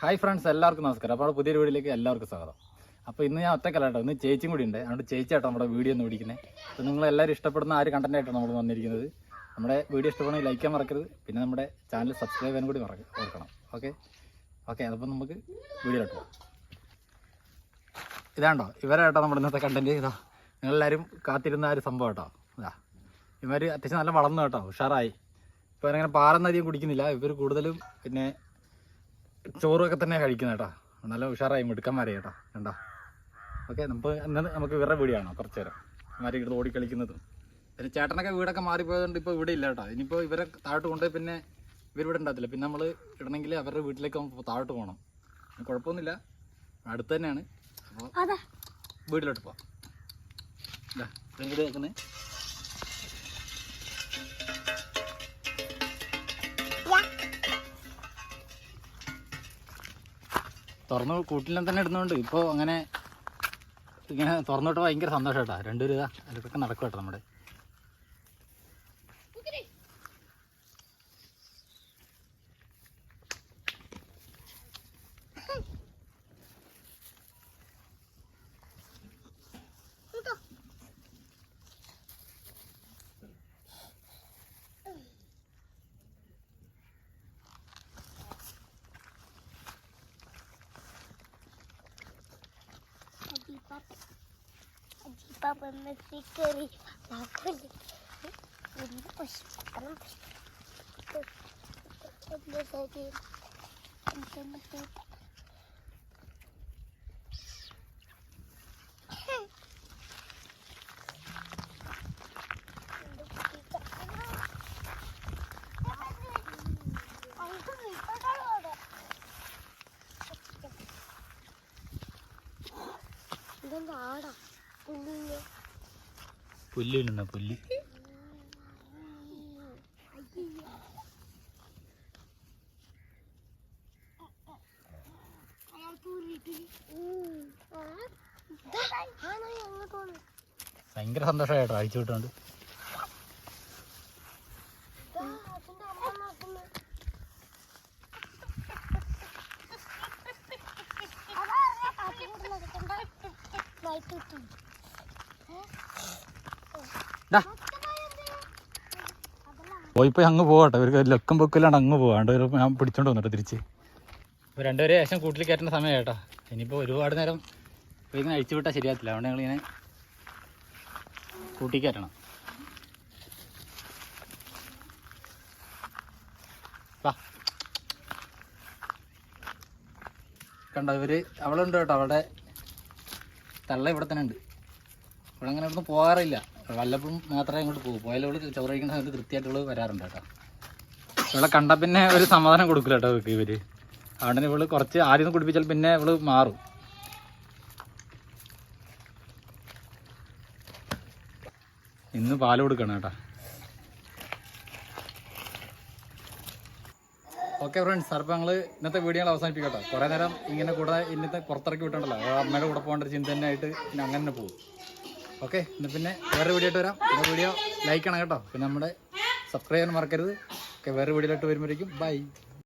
Hi friends എല്ലാവർക്കും നമസ്കാരം. അപ്പോൾ പുതിയ വീഡിയോയിലേക്ക് എല്ലാവർക്കും സ്വാഗതം. അപ്പോൾ ഇന്ന് ഞാൻ ഒറ്റക്കല്ല കേട്ടോ. ഇന്ന് ചേച്ചിയും കൂടി ഉണ്ട്. അതുകൊണ്ട് ചേച്ചിയാട്ടോ നമ്മുടെ വീഡിയോ ഒന്ന് പിടിക്കുന്നത് അപ്പോൾ നിങ്ങൾ എല്ലാവരും ഇഷ്ടപ്പെടുന്ന ആ ഒരു കണ്ടന്റ് ആയിട്ടാണ് നമ്മൾ വന്നിരിക്കുന്നത്. നമ്മുടെ വീഡിയോ ഇഷ്ടപ്പെടുന്ന ചെയ്യാൻ മറക്കരുത്. പിന്നെ നമ്മുടെ ചാനൽ സബ്സ്ക്രൈബ് ചെയ്യാൻ കൂടി മറക്ക ഓർക്കണം. ഓക്കെ ഓക്കെ അപ്പോൾ നമുക്ക് വീഡിയോയിലോട്ട് പോകാം. ഇതാണ്ടോ? ഇവരാട്ടോ നമ്മുടെ ഇന്നത്തെ കണ്ടന്റ് ഇതാ നിങ്ങളെല്ലാവരും കാത്തിരുന്ന ആ ഒരു സംഭവം കേട്ടോ. ഇതാ ഇവർ അത്യാവശ്യം നല്ല വളർന്നു കേട്ടോ. ഉഷാറായി. ഇപ്പോൾ അവരങ്ങനെ പാറന്നധികം കുടിക്കുന്നില്ല. ഇവർ കൂടുതലും പിന്നെ ചോറൊക്കെ തന്നെ കഴിക്കുന്നത് കേട്ടോ. നല്ല ഉഷാറായി മിടുക്കാൻ മാറി കേട്ടോ. കണ്ടോ? ഓക്കെ നമുക്ക് എന്നാൽ നമുക്ക് വേറെ വീടിയാണോ കുറച്ച് നേരം. മാറി ഇവിടെ ഓടി കളിക്കുന്നതും. പിന്നെ ചേട്ടനൊക്കെ വീടൊക്കെ മാറിപ്പോയതുകൊണ്ട് ഇപ്പോൾ ഇവിടെ ഇല്ല കേട്ടോ. ഇനിയിപ്പോൾ ഇവരെ താഴോട്ട് കൊണ്ടുപോയി പിന്നെ ഇവരിവിടെ ഉണ്ടാകത്തില്ല. പിന്നെ നമ്മൾ ഇടണമെങ്കിൽ അവരുടെ വീട്ടിലേക്ക് താഴോട്ട് പോകണം. കുഴപ്പമൊന്നുമില്ല. അടുത്ത് തന്നെയാണ്. അപ്പോൾ വീട്ടിലോട്ട് പോവാം. ഇതാ വെക്കുന്നത് തുറന്ന് കൂട്ടിലും തന്നെ ഇടുന്നുണ്ട്. ഇപ്പോൾ അങ്ങനെ ഇങ്ങനെ തുറന്നിട്ട് ഭയങ്കര സന്തോഷം കേട്ടോ രണ്ടുപേരും ഇതാ അതിലൊക്കെ നടക്കും കേട്ടോ നമ്മുടെ. ഇപ്പം വെള്ളത്തിൽ കയറി ഇതെന്താ ആടാ പുല്ലിലുണ്ടോ പുല്ല് ഭയങ്കര സന്തോഷമായിട്ടോ അഴിച്ചു വിട്ടുകൊണ്ട് ഡാ പോയി അങ്ങ് പോകട്ടെ ഇവർക്ക് ലക്കം പൊക്കില്ലാണ്ട് അങ്ങ് പോകാണ്ട് ഞാൻ പിടിച്ചോണ്ട് വന്നിട്ട് തിരിച്ച്. രണ്ടുപേരെ ശേഷം കൂട്ടിൽ കയറ്റുന്ന സമയം കേട്ടോ. ഇനിയിപ്പോൾ ഒരുപാട് നേരം ഇങ്ങനെ അഴിച്ചു വിട്ടാൽ ശരിയാത്തില്ല അതുകൊണ്ട് ഞങ്ങളിങ്ങനെ കൂട്ടി കയറ്റണം. കണ്ടോ ഇവർ അവളുണ്ട് കേട്ടോ. അവളുടെ തള്ള ഇവിടെ തന്നെ ഉണ്ട്. ഇവിടെ അങ്ങനെ ഇവിടുന്ന് പോകാറില്ല. വല്ലപ്പോഴും മാത്രമേ ഇങ്ങോട്ട് പോകൂ. പോയാലും ഇവൾ ചോറ് കഴിക്കുന്ന സമയത്ത് കൃത്യമായിട്ട് ഇവൾ വരാറുണ്ട് കേട്ടോ. ഇവളെ കണ്ട പിന്നെ ഒരു സമാധാനം കൊടുക്കില്ല കേട്ടോ ഇവർക്ക് ഇവർ. അതുകൊണ്ട് ഇവൾ കുറച്ച് ആദ്യം കുടിപ്പിച്ചാൽ പിന്നെ ഇവൾ മാറും. ഇന്ന് പാൽ കൊടുക്കണം കേട്ടോ. ഓക്കെ ഫ്രണ്ട്സ് അപ്പോൾ ഞങ്ങൾ ഇന്നത്തെ വീഡിയോ അവസാനിപ്പിക്കട്ടോ കുറേ നേരം ഇങ്ങനെ കൂടെ ഇന്നത്തെ പുറത്തിറക്കി വിട്ടുണ്ടല്ലോ. അമ്മയുടെ കൂടെ പോകേണ്ട ഒരു ചിന്ത തന്നെ ആയിട്ട് അങ്ങനെ തന്നെ പോകും ഓക്കെ എന്നാൽ പിന്നെ വേറെ വീഡിയോ ആയിട്ട് വരാം. വീഡിയോ ലൈക്ക് ആണ് കേട്ടോ. പിന്നെ നമ്മുടെ സബ്സ്ക്രൈബ് ചെയ്യാൻ മറക്കരുത്. ഓക്കെ വേറെ വീഡിയോയിലോട്ട് വരുമ്പോഴേക്കും. ബൈ